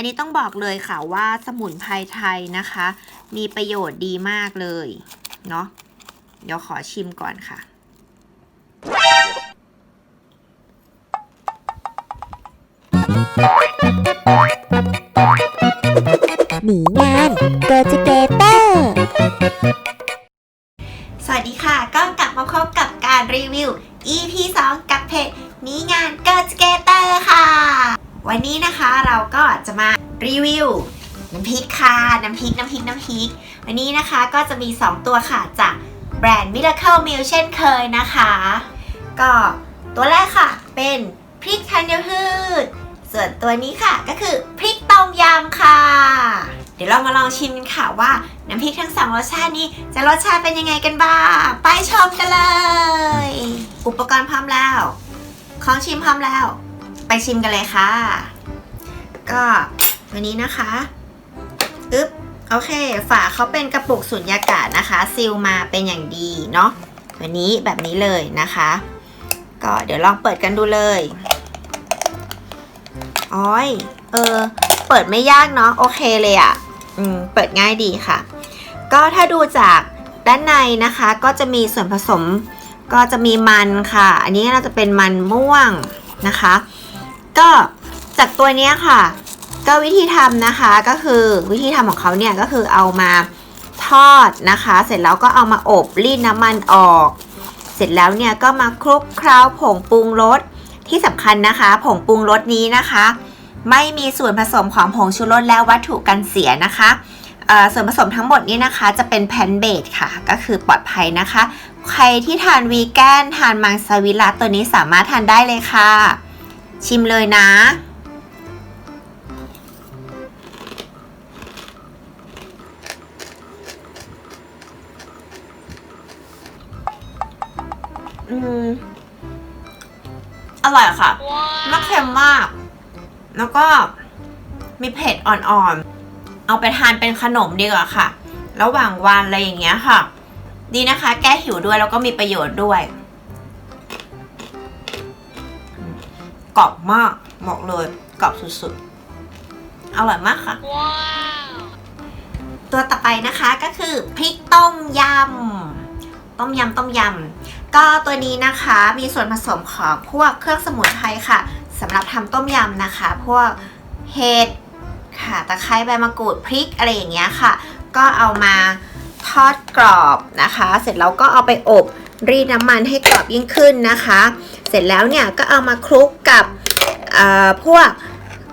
อันนี้ต้องบอกเลยค่ะว่าสมุนไพรไทยนะคะ มีประโยชน์ดีมากเลยเนาะเดี๋ยวขอชิมก่อนค่ะ หนีงานเกอร์จิเกเตอร์ สวัสดีค่ะ ก็กลับมาพบกับการรีวิว EP 2 กับเพจนี้งาน g o t o g e t e r ค่ะ วันนี้นะคะเราก็จะมารีวิวน้ำพริกค่ะ น้ำพริก น้ำพริก น้ำพริก วันนี้นะคะก็จะมี 2 ตัวค่ะ จากแบรนด์ Miracle Meal เช่นเคยนะคะ ก็ตัวแรกค่ะเป็นพริกธัญพืช ส่วนตัวนี้ค่ะก็คือพริกต้มยำค่ะ เดี๋ยวเรามาลองชิมกันค่ะว่าน้ำพริกทั้งสองรสชาตินี้จะรสชาติเป็นยังไงกันบ้าง ไปชมกันเลย อุปกรณ์พร้อมแล้ว ของชิมพร้อมแล้ว ไปชิมกันเลยค่ะ ก็วันนี้นะคะอึ๊บโอเค ฝาเขาเป็นกระปุกสุญญากาศนะคะ ซีลมาเป็นอย่างดีเนาะวันนี้แบบนี้เลยนะคะ ก็เดี๋ยวลองเปิดกันดูเลยอ้อยเออ เปิดไม่ยากเนาะโอเคเลยอะ่ะอืมเปิดง่ายดีค่ะ ก็ถ้าดูจากด้านในนะคะ ก็จะมีส่วนผสมก็จะมีมันค่ะ อันนี้น่าจะเป็นมันม่วงนะคะ ก็จากตัวเนี้ยค่ะ ก็วิธีทำนะคะก็คือวิธีทำของเขาเนี่ยก็คือเอามาทอดนะคะ เสร็จแล้วก็เอามาอบรีดน้ำมันออก เสร็จแล้วเนี่ยก็มาคลุกเคล้าผงปรุงรสที่สำคัญนะคะ ผงปรุงรสนี้นะคะ ไม่มีส่วนผสมของผงชูรสและวัตถุกันเสียนะคะส่วนผสมทั้งหมดนี้นะคะจะเป็นแพนเบดค่ะ ก็คือปลอดภัยนะคะ ใครที่ทานวีแกนทานมังสวิรัตตัวนี้สามารถทานได้เลยค่ะ ชิมเลยนะอืมอร่อยค่ะไม่เค็มมาก แล้วก็มีเผ็ดอ่อนๆ เอาไปทานเป็นขนมดีกว่าค่ะ ระหว่างวันอะไรอย่างเงี้ยค่ะ ดีนะคะ แก้หิวด้วยแล้วก็มีประโยชน์ด้วย รอบมากบอกเลยกรอบสุดๆ อร่อยมากค่ะ ตัวต่อไปนะคะก็คือพริกต้มยำ ต้มยำต้มยำ ก็ตัวนี้นะคะมีส่วนผสมของพวกเครื่องสมุนไพรค่ะสำหรับทำต้มยำนะคะ พวกเห็ดค่ะตะไคร้ใบมะกรูดพริกอะไรอย่างเงี้ยค่ะ ก็เอามาทอดกรอบนะคะ เสร็จแล้วก็เอาไปอบ รีดน้ำมันให้กรอบยิ่งขึ้นนะคะ เสร็จแล้วเนี่ยก็เอามาคลุกกับพวก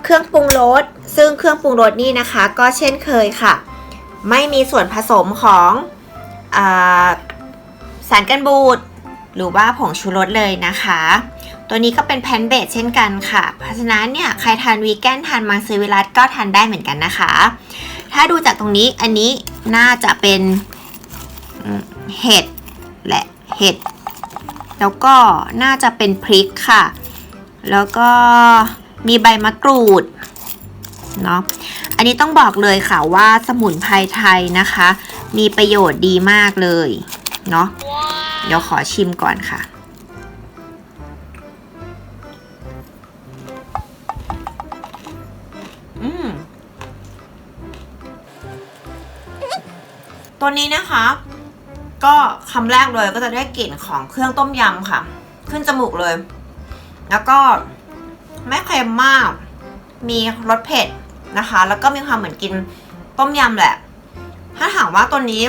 เครื่องปรุงรสซึ่งเครื่องปรุงรสนี่นะคะ ก็เช่นเคยค่ะ ไม่มีส่วนผสมของอสารกันบูดหรือว่าผงชูรสเลยนะคะ ตัวนี้ก็เป็นแพนเบสเช่นกันค่ะ เพราะฉะนั้นเนี่ยใครทานวีแกนทานมังสวิรัตก็ทานได้เหมือนกันนะคะ ถ้าดูจากตรงนี้อันนี้น่าจะเป็นเห็ดแหละ เห็ด แล้วก็น่าจะเป็นพริกค่ะ แล้วก็มีใบมะกรูดเนาะอันนี้ต้องบอกเลยค่ะว่าสมุนไพรไทยนะคะ มีประโยชน์ดีมากเลยเนาะเดี๋ยวขอชิมก่อนค่ะอืมตัวนี้นะคะ ก็คำแรกเลยก็จะได้กลิ่นของเครื่องต้มยำค่ะ ขึ้นจมูกเลย แล้วก็ไม่เค็มมาก มีรสเผ็ดนะคะ แล้วก็มีความเหมือนกินต้มยำแหละ ถ้าถามว่าตัวนี้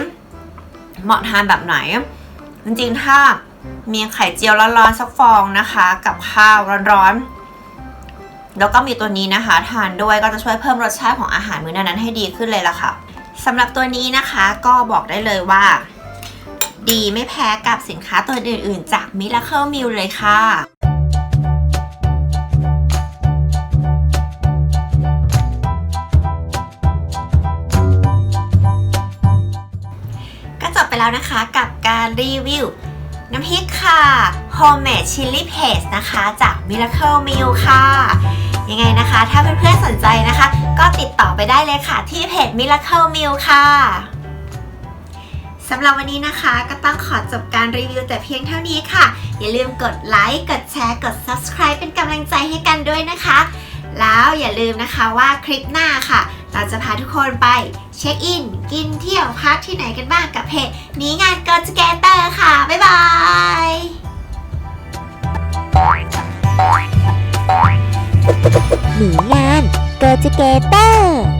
เหมาะทานแบบไหน จริงๆ ถ้ามีไข่เจียวร้อนๆสักฟองนะคะ กับข้าวร้อนๆ แล้วก็มีตัวนี้นะคะ ทานด้วยก็จะช่วยเพิ่มรสชาติของอาหารมื้อนั้นให้ดีขึ้นเลยล่ะค่ะสำหรับตัวนี้นะคะก็บอกได้เลยว่า ดีไม่แพ้กับสินค้าตัวอื่นๆ จาก Miracle Meal เลยค่ะก็จบไปแล้วนะคะกับการรีวิว น้ำพริกค่ะ Homemade Chili Paste นะคะจาก Miracle Meal ค่ะ ยังไงนะคะ ถ้าเพื่อนๆสนใจนะคะ ก็ติดต่อไปได้เลยค่ะที่เพจ Miracle Meal ค่ะ สำหรับวันนี้นะคะ ก็ต้องขอจบการรีวิวแต่เพียงเท่านี้ค่ะ อย่าลืมกดไลค์ กดแชร์ กด subscribe เป็นกำลังใจให้กันด้วยนะคะ แล้วอย่าลืมนะคะว่าคลิปหน้าค่ะ เราจะพาทุกคนไปเช็คอิน กินเที่ยวพักที่ไหนกันบ้างกับเพจนี้งานกอจแกเตอร์ค่ะ บ๊ายบาย หนีงานเกิร์ลเกเตอร์